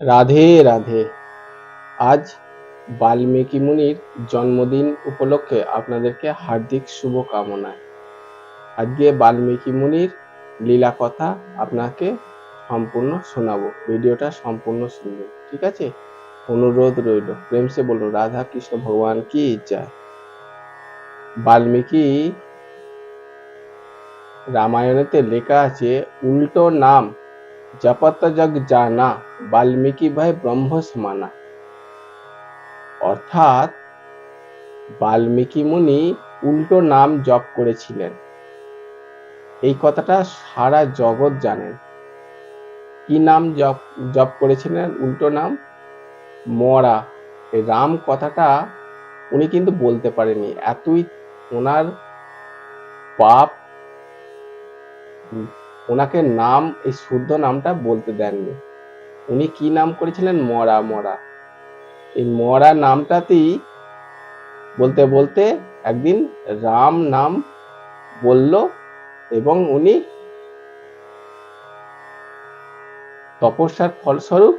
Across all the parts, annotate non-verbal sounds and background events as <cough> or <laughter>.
রাধে রাধে। আজ বাল্মীকি মুনির জন্মদিন উপলক্ষে আপনাদেরকে হার্দিক শুভকামনায়। আজকে বাল্মীকি মুনির লীলা কথা আপনাকে সম্পূর্ণ শোনাবো। ভিডিওটা সম্পূর্ণ শুনবেন ঠিক আছে? অনুরোধ রইল, প্রেম সে বলুন রাধা কৃষ্ণ, ভগবান কি জয় বাল্মীকি রামায়ণেতে লেখা আছে, উল্টো নাম জপত জগ জানা, বাল্মীকি ভাই ব্রহ্ম সমানা অর্থাৎ, বাল্মীকি মুনি উল্টো নাম জপ করেছিলেন। এই কথাটা সারা জগৎ জানেন। কি নাম জপ জপ করেছিলেন? উল্টো নাম? মরা। এই রাম কথাটা উনি কিন্তু বলতে পারেনি এতই ওনার পাপ ওনাকে নাম, এই শুদ্ধ নামটা বলতে দেননি। উনি কি নাম করেছিলেন? মরা মরা। এই মরা নামটাতেই বলতে বলতে একদিন রাম নাম বলল এবং উনি তপস্যার ফলস্বরূপ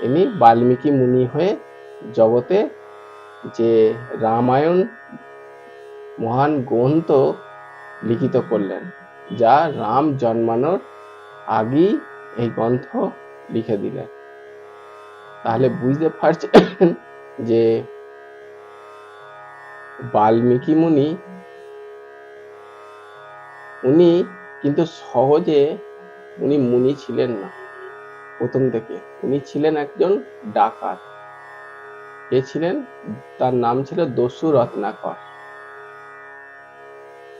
ইনি বাল্মীকি মুনি হয়ে জগতে যে রামায়ণ মহান গ্রন্থ লিখিত করলেন। যা রাম জন্মানোর আগেই এই গ্রন্থ লিখে দিলেন। তাহলে বুঝতে পারছেন যে বাল্মীকি মুনি উনি কিন্তু সহজে উনি মুনি ছিলেন না প্রথম থেকে। উনি ছিলেন একজন ডাকাত। কে ছিলেন? তার নাম ছিল দস্যু রত্নাকর।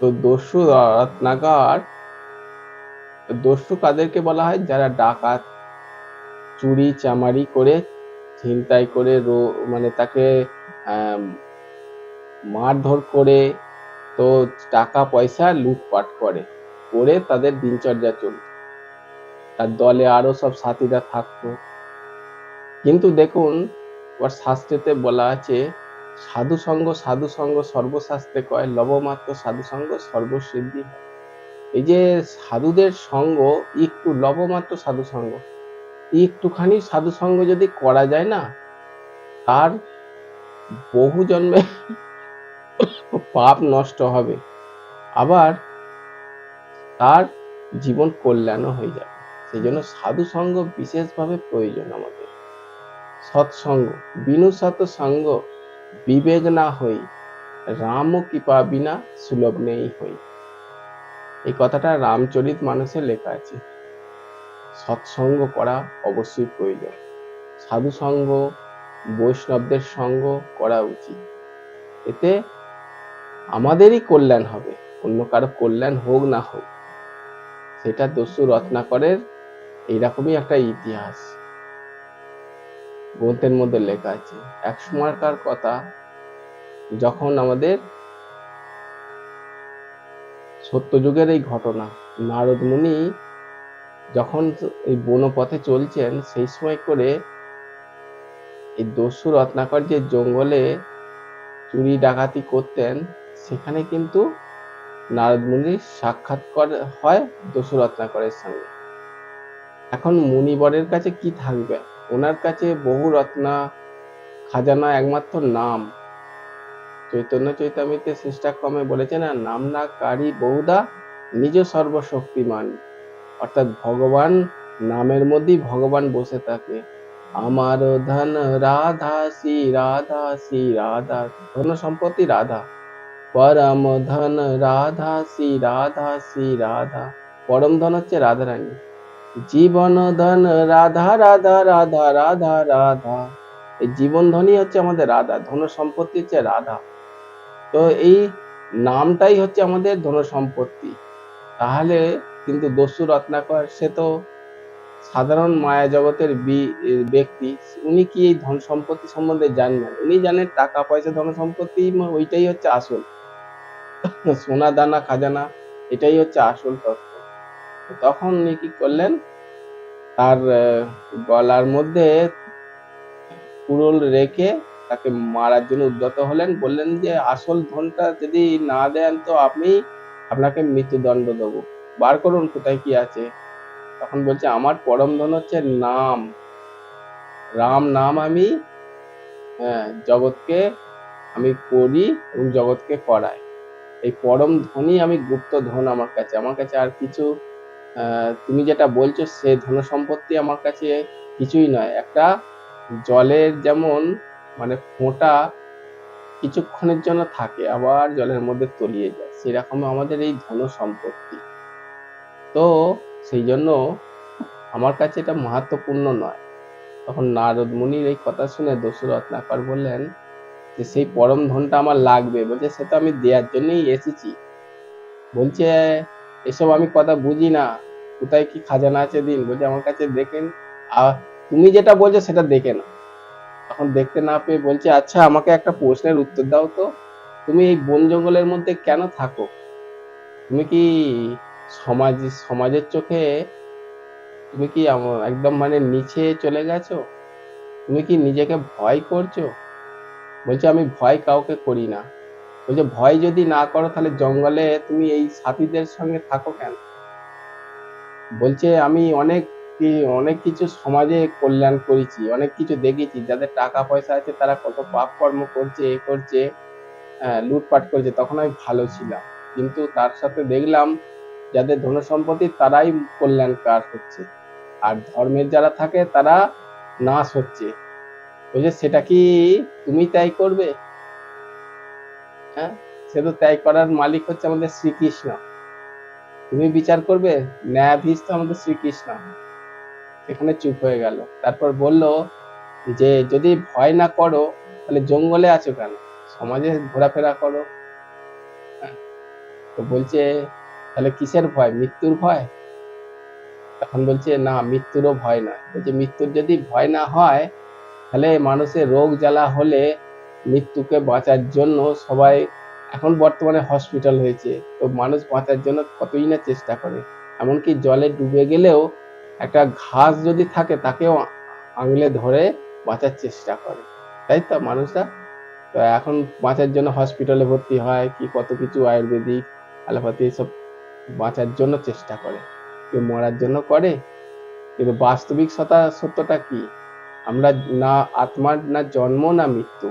তো দস্যু রত্নাকর দস্যু কাদেরকে বলা হয়? যারা ডাকাত, চুরি, চামারি করে, ছিনতাই করে মানে তাকে মারধর করে, তো টাকা, পয়সা লুটপাট করে করে তাদের দিনচর্যা চলত তার দলে আরও সব সাথীরা থাকতো। কিন্তু দেখুন, ওর শাস্ত্রেতে বলা আছে সাধু সঙ্গ সাধু সঙ্গ সর্বশাস্ত্রে কয়, লবমাত্র সাধু সঙ্গ সর্বসিদ্ধি এই যে সাধুদের সঙ্গ, একটু লবমাত্র সাধু সঙ্গ, একটুখানি সাধু সঙ্গ যদি করা যায় না, তার বহু জন্মে পাপ নষ্ট হবে, আবার তার জীবন কল্যাণও হয়ে যাবে। সেই জন্য সাধু সঙ্গ বিশেষভাবে প্রয়োজন আমাদের। সৎসঙ্গ বিনু সৎ সঙ্গ বিবেক না হই, রাম কৃপা বিনা সুলভ নেই হই। এই কথাটা রামচরিত মানুষে লেখা আছে। সৎসঙ্গ করা অবশ্যই প্রয়োজন। সাধু সঙ্গ বৈষ্ণবদের সঙ্গ করা উচিত। এতে আমাদেরই কল্যাণ হবে, অন্য কারও কল্যাণ হোক না হোক। সেটা দস্যু রত্নাকরের এইরকমই একটা ইতিহাস। গ্রন্থের মধ্যে লেখা আছে, এক সময়কার কথা যখন আমাদের সত্যযুগের এই ঘটনা, নারদ মুনি যখন এই বনপথে চলছেন, সেই সময় করে এই দস্যু রত্নাকর যে জঙ্গলে চুরি ডাকাতি করতেন, সেখানে কিন্তু নারদ মুনির সাক্ষাৎকার হয় দস্যু রত্নাকরের সঙ্গে। এখন মুনিবরের কাছে কি থাকবে? ওনার কাছে বহু রত্না, খাজানা একমাত্র নাম। চৈতন্য চৈতামিতে শিষ্টাক্রমে বলেছে না নাম না কারি বহুদা নিজ সর্বশক্তিমান। অর্থাৎ ভগবান নামের মধ্যেই ভগবান বসে থাকে। আমার ধন রাধা শ্রী রাধা শ্রী রাধা, ধন সম্পত্তি রাধা। পরম ধন রাধা শ্রী রাধা শ্রী রাধা, পরম ধন হচ্ছে রাধা রানী জীবন ধন, রাধা রাধা রাধা রাধা রাধা। এই জীবন ধনই হচ্ছে আমাদের রাধা, ধন সম্পত্তি হচ্ছে রাধা। তো এই নামটাই হচ্ছে আমাদের ধন সম্পত্তি। তাহলে কিন্তু দস্যু রত্নাকর, সে তো সাধারণ মায়া জগতের ব্যক্তি, উনি কি এই ধন সম্পত্তি সম্বন্ধে জানবেন উনি জানেন টাকা, পয়সা, ধন সম্পত্তি ওইটাই হচ্ছে আসল। সোনা, দানা, খাজানা, এটাই হচ্ছে আসল তত্ত্ব। তখন উনি কি করলেন, তার গলার মধ্যে কুড়োল রেখে তাকে মারার জন্য উদ্যত হলেন। বললেন যে, আসল ধনটা যদি না দেন তো আপনি আপনাকে মৃত্যুদণ্ড দেবো। বার করুন, কোথায় কি আছে? তখন বলছে, আমার পরম ধন হচ্ছে নাম। রাম নাম আমি হ্যাঁ জগৎকে আমি করি এবং জগৎকে করাই। এই পরম ধনই আমি গুপ্ত ধন আমার কাছে। আমার কাছে আর কিছু তুমি যেটা বলছো সে ধন সম্পত্তি আমার কাছে কিছুই নয়। একটা জলের যেমন মানে ফোঁটা কিছুক্ষণের জন্য থাকে, আবার জলের মধ্যে তলিয়ে যায়। সেরকম আমাদের এই ধন সম্পত্তি। তো সেই জন্য আমার কাছে এটা মাহাত্মপূর্ণ নয়। তখন নারদ মুনির এই কথা শুনে দস্যু রত্নাকর বললেন, যে সেই পরম ধনটা আমার লাগবে। বলছে, সে তো আমি দেওয়ার জন্যই এসেছি। বলছে, এসব আমি কথা বুঝি না। কোথায় কি খাজানা আছে দিন? বলছে, আমার কাছে দেখেন আর তুমি যেটা বলছো সেটা দেখে না তখন দেখতে না পেয়ে বলছে আচ্ছা আমাকে একটা প্রশ্নের উত্তর দাও তো। তুমি এই বন জঙ্গলের মধ্যে কেন থাকো? তুমি কি সমাজ, সমাজের চোখে, তুমি কি একদম মানে নিচে চলে গেছো? তুমি কি নিজেকে ভয় করছ? বলছে, আমি ভয় কাউকে করি না। বলছে, ভয় যদি না করো, তাহলে জঙ্গলে তুমি এই সাথীদের সঙ্গে থাকো কেন? বলছে, আমি অনেক অনেক কিছু সমাজে কল্যাণ করেছি, অনেক কিছু দেখেছি। যাদের টাকা পয়সা আছে, তারা কত পাপ কর্ম করছে, এ করছে লুটপাট করছে। তখন আমি ভালো ছিলাম। কিন্তু তার সাথে দেখলাম, যাদের ধন সম্পত্তি, তারাই কল্যাণকার হচ্ছে। আর ধর্মের যারা থাকে, তারা নাশ হচ্ছে। বলছে, সেটা কি তুমি তাই করবে? হ্যাঁ সে তো তাই করার মালিক হচ্ছে আমাদের শ্রীকৃষ্ণ। তুমি বিচার করবে? ন্যায়াধীশ তো আমাদের শ্রীকৃষ্ণ। এখানে চুপ হয়ে গেল। তারপর বলল যে যদি ভয় না করো তাহলে জঙ্গলে আছো কেন? সমাজে ঘোরাফেরা করো। হ্যাঁ, তো বলছে তাহলে কিসের ভয়? মৃত্যুর ভয়? তখন বলছে না মৃত্যুরও ভয় নয়। বলছে মৃত্যুর যদি ভয় না হয় তাহলে মানুষের রোগ জ্বালা হলে মৃত্যুকে বাঁচার জন্য সবাই এখন বর্তমানে হসপিটাল হয়েছে, তো মানুষ বাঁচার জন্য কতই না চেষ্টা করে। এমনকি জলে ডুবে গেলেও একটা ঘাস যদি থাকে, তাকেও আঙুলে ধরে বাঁচার চেষ্টা করে। তাই তো মানুষরা? তো এখন বাঁচার জন্য হসপিটালে ভর্তি হয়, কি কত কিছু আয়ুর্বেদিক, অ্যালোপ্যাথি এসব বাঁচার জন্য চেষ্টা করে। কেউ মরার জন্য করে, কিন্তু বাস্তবিক সতা সত্যটা কি? আমরা না আত্মার, না জন্ম, না মৃত্যু।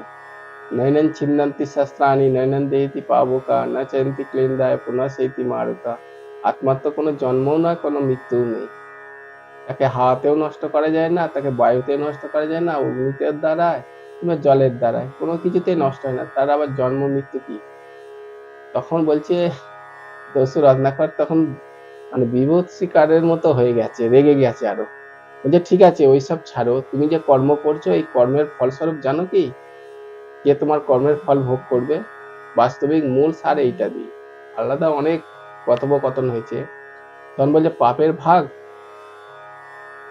নৈনন ছিন্নন্তি শস্ত্রাণি নৈনন দেহতি পাবকা না চয়ন্তি ক্লেন্দায় পুনঃ সেইতি মারুতা আত্মার তো কোনো জন্মও নয় কোনো মৃত্যুও নেই তাকে হাওয়াতেও নষ্ট করা যায় না, তাকে বায়ুতে নষ্ট করা যায় না অগ্নিতে দ্বারায় কিংবা জলের দ্বারায়। কোনো কিছুতেই নষ্ট হয় না, তার আবার জন্ম, মৃত্যু কি? তখন বলছে, দস্যু রত্নাকর তখন মানে বিভূত শিকারের মতো হয়ে গেছে, রেগে গেছে আরও। বলছে, ঠিক আছে, ওইসব ছাড়ো, তুমি যে কর্ম করছ, এই কর্মের ফলস্বরূপ জানো কি? কে তোমার কর্মের ফল ভোগ করবে। বাস্তবিক মূল সার এইটা দিয়ে। আলাদা অনেক কথোপকথন হয়েছে। তখন বলছে, পাপের ভাগ?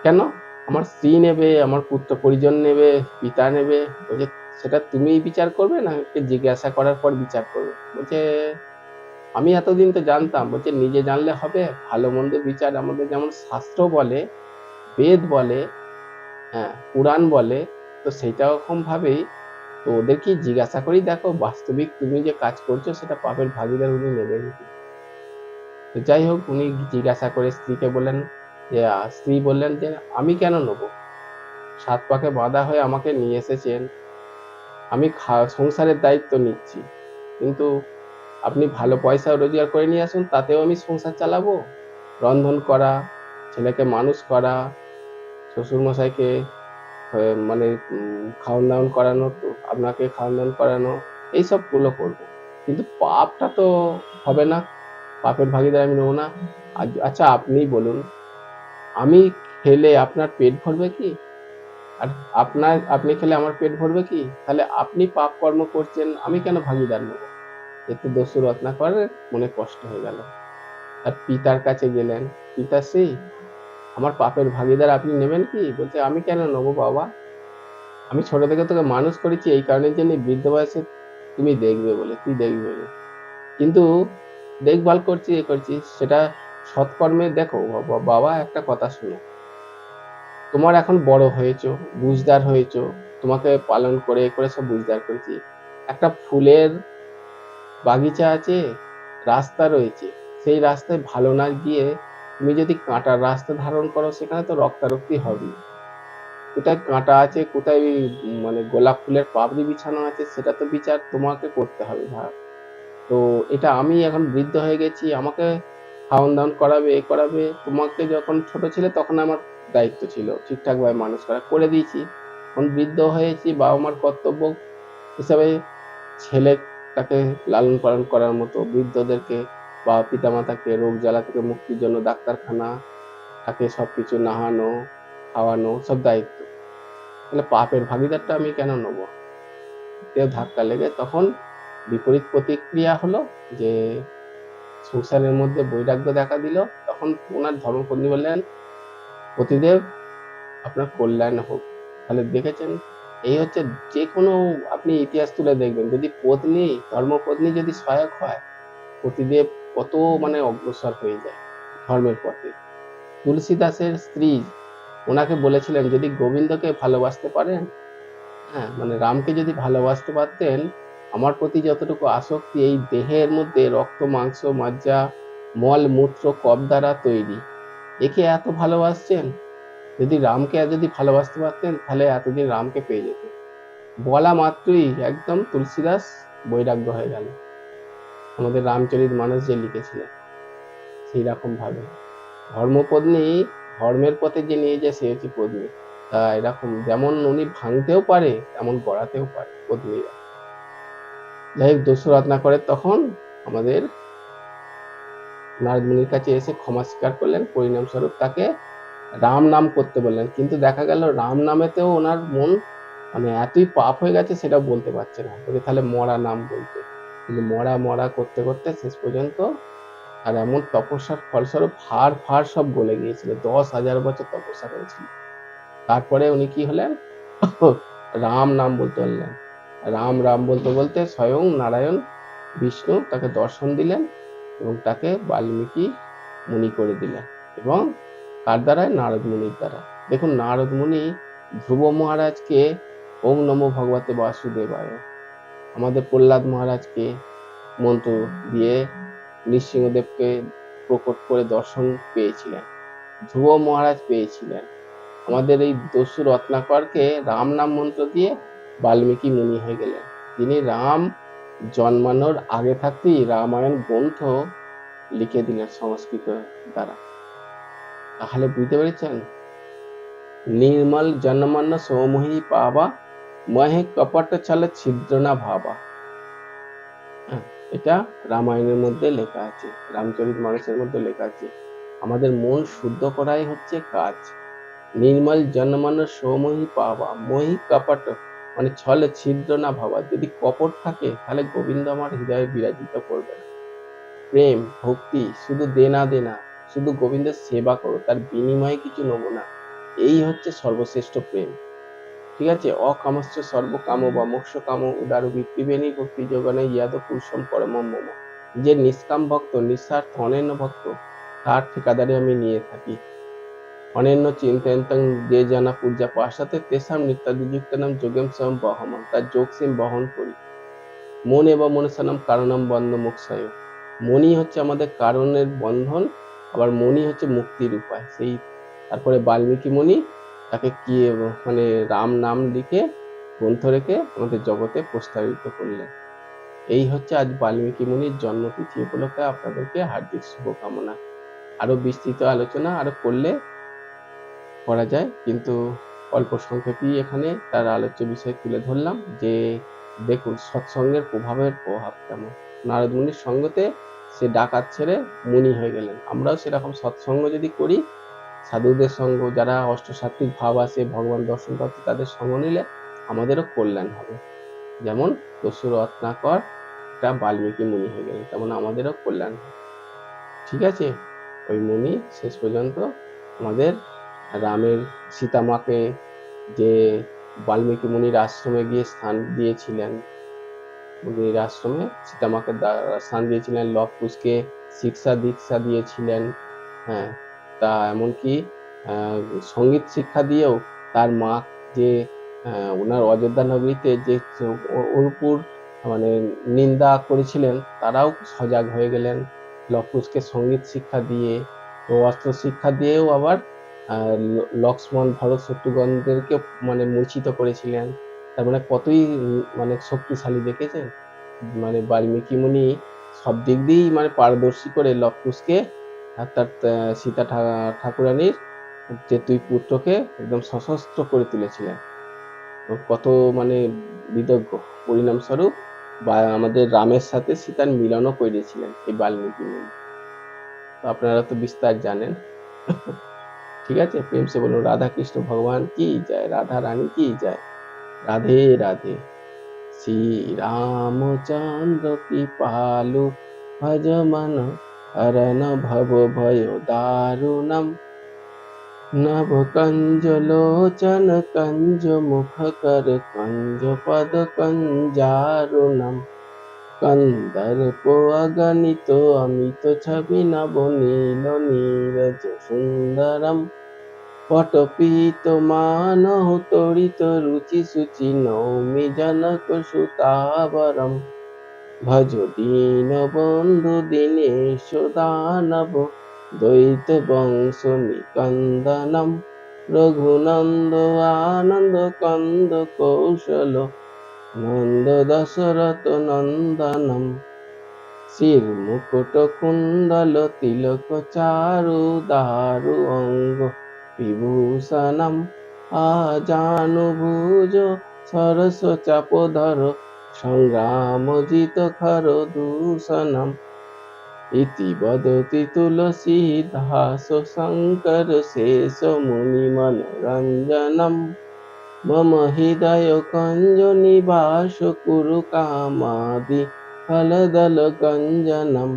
কেন? আমার স্ত্রী নেবে, আমার পুত্র পরিজন নেবে, পিতা নেবে। বলছে, সেটা তুমিই বিচার করবে না জিজ্ঞাসা করার পর বিচার করবে? বলছে, আমি এতদিন তো জানতাম। বলছে, নিজে জানলে হবে, ভালো মন্দ বিচার আমাদের যেমন শাস্ত্র বলে, বেদ বলে হ্যাঁ পুরাণ বলে, তো সেইটা রকম ভাবেই তো ওদেরকে জিজ্ঞাসা করি দেখো, বাস্তবিক তুমি যে কাজ করছ, সেটা পাপের ভাগিদার উনি নেবেন তো যাই হোক, উনি জিজ্ঞাসা করে স্ত্রীকে বললেন যে স্ত্রী বললেন যে, আমি কেন নেব? সাত পাকে বাঁধা হয়ে আমাকে নিয়ে এসেছেন। আমি সংসারের দায়িত্ব নিচ্ছি। কিন্তু আপনি ভালো পয়সা রোজগার করে নিয়ে আসুন, তাতেও আমি সংসার চালাবো। রন্ধন করা, ছেলেকে মানুষ করা, শ্বশুরমশাইকে মানে খাওয়ান দাওয়ান করানো, তো আপনাকে খাওয়ান করানো এইসবগুলো করব। কিন্তু পাপটা তো হবে না। পাপের ভাগিদার আমি নেব না। আচ্ছা আপনি বলুন, আমি খেলে আপনার পেট ভরবে কি? আর আপনার, আপনি খেলে আমার পেট ভরবে কি? তাহলে আপনি পাপ কর্ম করছেন, আমি কেন ভাগিদার নেব? এতে দস্যু রত্নাকরের মনে কষ্ট হয়ে গেল। আর পিতার কাছে গেলেন, পিতা সেই আমার পাপের ভাগিদার আপনি নেবেন কি? বলছে, আমি কেন নেব বাবা? আমি ছোট থেকে তোকে মানুষ করেছি এই কারণের জন্য বৃদ্ধ বয়সে তুমি দেখবে বলে, তুই দেখবি বলে। কিন্তু দেখভাল করছি, এ করছি, সেটা সৎকর্মে দেখো বাবা- একটা কথা শোনো। তোমার এখন বড় হয়েছো, বুঝদার হয়েছো, তোমাকে পালন করে করে সব বুঝদার করেছি। একটা ফুলের বাগিচা আছে, রাস্তা রয়েছে, সেই রাস্তায় ভালো না গিয়ে তুমি যদি কাঁটার রাস্তা ধারণ করো, সেখানে তো রক্তারক্তি হবেই। কোথায় কাঁটা আছে, কোথায় মানে গোলাপ ফুলের পাপড়ি বিছানো আছে, সেটা তো বিচার তোমাকে করতে হবে ভাই। তো এটা আমি এখন বৃদ্ধ হয়ে গেছি, আমাকে খাওয়ান দাওয়ান করাবে, এ করাবে। তোমাকে যখন ছোট ছিলে তখন আমার দায়িত্ব ছিল, ঠিকঠাক ভাবে মানুষ করা করে দিয়েছি। এখন বৃদ্ধ হয়েছি, বাবা মার কর্তব্য হিসাবে ছেলেটাকে লালন পালন করার মতো, বৃদ্ধদেরকে, বা পিতামাতাকে, রোগ জ্বালা থেকে মুক্তির জন্য ডাক্তারখানা, তাকে সবকিছু নাহানো, খাওয়ানো, সব দায়িত্ব। তাহলে পাপের ভাগিদারটা আমি কেন নেব? কেউ ধাক্কা লেগে তখন বিপরীত প্রতিক্রিয়া হলো যে সংসারের মধ্যে বৈরাগ্য দেখা দিল, তখন ওনার ধর্মপত্নী বললেন, পতিদেব, আপনার কল্যাণ হোক। তাহলে দেখেছেন, এই হচ্ছে যে কোনো আপনি ইতিহাস তুলে দেখবেন, যদি পত্নী, ধর্মপত্নী যদি সহায়ক হয়, পতিদেব কত মানে অগ্রসর হয়ে যায় ধর্মের পথে। তুলসী দাসের স্ত্রী ওনাকে বলেছিলেন, যদি গোবিন্দকে ভালোবাসতে পারেন হ্যাঁ মানে রামকে যদি ভালোবাসতে পারতেন, আমার প্রতি যতটুকু আসক্তি এই দেহের মধ্যে রক্ত, মাংস, মজ্জা, মল, মূত্র কব দ্বারা তৈরি। একে এত ভালোবাসছেন? যদি রামকে যদি ভালোবাসতে পারতেন, তাহলে এতদিন রামকে পেয়ে যেতেন। বলা মাত্রই একদম তুলসীদাস বৈরাগ্য হয়ে গেল। আমাদের রামচরিত মানুষ যে লিখেছিলেন সেই রকম ভাবে ধর্মপত্নী ধর্মের পথে যে নিয়ে যায় সে হচ্ছে পত্নী তা এরকম যেমন উনি ভাঙতেও পারে, তেমন গড়াতেও পারে পত্নীরা যাই হোক দোষ রত্না করে তখন আমাদের নারদ মুনির কাছে এসে ক্ষমা স্বীকার করলেন, পরিণাম স্বরূপ তাকে রাম নাম করতে বললেন। কিন্তু দেখা গেল রাম নামেতেও ওনার মন মানে এতই পাপ হয়ে গেছে সেটা বলতে পারছে না। বলে তাহলে মরা নাম বলতে। কিন্তু মরা মরা করতে করতে শেষ পর্যন্ত আর এমন তপস্যার ফলস্বরূপ হাড় ফাড় সব গলে গিয়েছিল। দশ হাজার বছর তপস্যা করেছিল। তারপরে উনি কি হলেন? রাম নাম বলতে পারলেন রাম রাম বলতে বলতে স্বয়ং নারায়ণ, বিষ্ণু তাকে দর্শন দিলেন এবং তাকে বাল্মীকি মুনি করে দিলেন এবং কার দ্বারায়? নারদ মুনির দ্বারা। দেখুন, নারদ মুনি ধ্রুব মহারাজকে ওং নমো ভগবতে বাসুদেবায়, আমাদের প্রহ্লাদ মহারাজকে মন্ত্র দিয়ে নৃসিংহদেবকে প্রকট করে দর্শন পেয়েছিলেন, ধ্রুব মহারাজ পেয়েছিলেন। আমাদের এই দস্যু রত্নাকরকে রাম নাম মন্ত্র দিয়ে বাল্মীকি মুনি হয়ে গেলেন। তিনি রাম জন্মানোর আগে থাকতেই রামায়ণ গ্রন্থ লিখে দিলেন সংস্কৃত দ্বারা। তাহলে বুঝতে পেরেছেন? নির্মল জন্মান্য সৌমোহী পাবা, মহে কপট ছল ছিদ্র না ভাবা। এটা রামায়ণের মধ্যে লেখা আছে, রামচরিত মানুষের মধ্যে লেখা আছে। আমাদের মন শুদ্ধ করাই হচ্ছে কাজ। নির্মল জন্মান্য সৌমোহী পাবা, মোহি কপট মানে ছলে ছিদ্র না ভাবা। যদি কপট থাকে, তাহলে গোবিন্দ আমার হৃদয়ে বিরাজিত করবে না। প্রেম, ভক্তি, শুধু দেনা দেনা, শুধু গোবিন্দের সেবা করো, তার বিনিময়ে কিছু নেব না। এই হচ্ছে সর্বশ্রেষ্ঠ প্রেম। ঠিক আছে? অকামশ্চ সর্বকাম বা মোক্ষ কাম উদার বৃত্তিবেণী ভক্তি যোগানে ইয়াদ পুরুষম পরম মম। যে নিষ্কাম ভক্ত, নিঃস্বার্থ, অনন্য ভক্ত, তার ঠিকাদারি আমি নিয়ে থাকি। অনন্য চিন্তয়ন্তং যে জানা পূজা পাশাতে তেসাম নিত্যাদিযুক্ত নাম যোগেম সম বহম তার যোগ সিম বহন করি। মন এবং মনসানাম কারণম বন্ধ মোক্ষায়। মনি হচ্ছে আমাদের কারণের বন্ধন, আবার মনি হচ্ছে মুক্তির উপায়। সেই, তারপরে বাল্মীকি মুনি তাকে কি মানে রাম নাম লিখে গ্রন্থ রেখে আমাদের জগতে প্রস্তাবিত করলেন। এই হচ্ছে আজ বাল্মীকি মুনির জন্মতিথি উপলক্ষে আপনাদেরকে হার্দিক শুভকামনা। আরও বিস্তৃত আলোচনা আরও করলে করা যায়, কিন্তু অল্প সংক্ষেপেই এখানে তার আলোচ্য বিষয় তুলে ধরলাম যে দেখুন সৎসঙ্গের প্রভাবের প্রভাব কেমন। নারদ মুনির সঙ্গতে সে ডাকাত ছেড়ে মুনি হয়ে গেলেন। আমরাও সেরকম সৎসঙ্গ যদি করি সাধুদের সঙ্গ, যারা অষ্টসাত্ত্বিক ভাব আছে, ভগবান দর্শন প্রাপ্তি তাদের সঙ্গ নিলে আমাদেরও কল্যাণ হবে। যেমন দস্যু রত্নাকর একটা বাল্মীকি মুনি হয়ে গেলেন, তেমন আমাদেরও কল্যাণ হবে। ঠিক আছে? ওই মুনি শেষ পর্যন্ত আমাদের রামের সীতামাকে যে বাল্মীকি মুনির আশ্রমে গিয়ে স্থান দিয়েছিলেন, মুনির আশ্রমে সীতামাকে স্থান দিয়েছিলেন, লব কুশকে শিক্ষা দীক্ষা দিয়েছিলেন হ্যাঁ তা এমনকি সংগীত শিক্ষা দিয়েও তার মা যে ওনার অযোধ্যা নগরীতে যে ও- ওর উপর মানে নিন্দা করেছিলেন, তারাও সজাগ হয়ে গেলেন। লকুশকে সংগীত শিক্ষা দিয়ে তো অস্ত্র শিক্ষা দিয়েও আবার লক্ষ্মণ ভরত শত্রুগণদেরকে মানে মূর্ছিত করেছিলেন। তার মানে কতই মানে শক্তিশালী দেখেছেন? মানে বাল্মীকি মুনি সব দিক দিয়েই মানে পারদর্শী করে লবকুশকে তার সীতা ঠাকুরানীর যে দুই পুত্রকে একদম সশস্ত্র করে তুলেছিলেন। কত মানে বিদগ্ধ। পরিণামস্বরূপ বা আমাদের রামের সাথে সীতার মিলনও করেছিলেন এই বাল্মীকি তো আপনারা তো বিস্তার জানেন। <laughs> ঠিক আছে? প্রেম সে বলুন রাধা কৃষ্ণ ভগবান কি যায় রাধা রানী কি যায় রাধে রাধে। শ্রী রামচন্দ্র কৃপালু ভজ মন হরণ ভব ভয় দারুণম নব কঞ্জ అరణ భవభయో దారుణం నభకంజలోచన కంజముఖకర కంజపద కంజారుణం কন্দর্প অগণিত অমিত ছবি নব নীল নীরজ সুন্দরম পটপীত মান তড়িত রুচি সুচি নৌমি জনক সুতাবরম ভজ দীন বন্ধু দীনেশ দানব দ্বৈত বংশ নিকন্দনম। রঘুনন্দ আনন্দ কন্দ কৌশল, নন্দ দশরথ নন্দনম। শির মুকুট কুন্দল তিলক চারু দারু অঙ্গ বিভূষণম। আজানুভুজ সরস চাপধর সংগ্রামজিত খর দূষণম ইতি বদতি তুলসী দাস শঙ্কর শেষ মুনি মনোরঞ্জনম। মম হৃদয় কঞ্জ নিবাস কুরু কামাদি ফলদল গঞ্জনম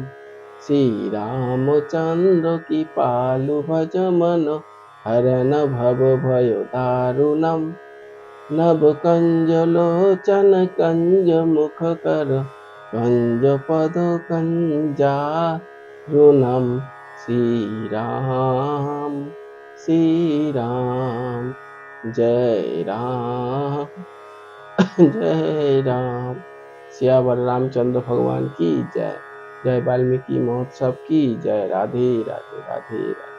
শ্রীরামচন্দ্র কি পালু ভজ মন, হরণ ভব ভয় দারুণম। নব কঞ্জ লোচন কঞ্জ মুখ কর কঞ্জ পদ কঞ্জা রুণম শ্রীরাম শ্রীরাম জয় রাম জয় রাম শ্যাবর রামচন্দ্র ভগবান কি জয় জয় বাল্মীকি মহোৎসব কি জয় রাধে রাধে রাধে রাধে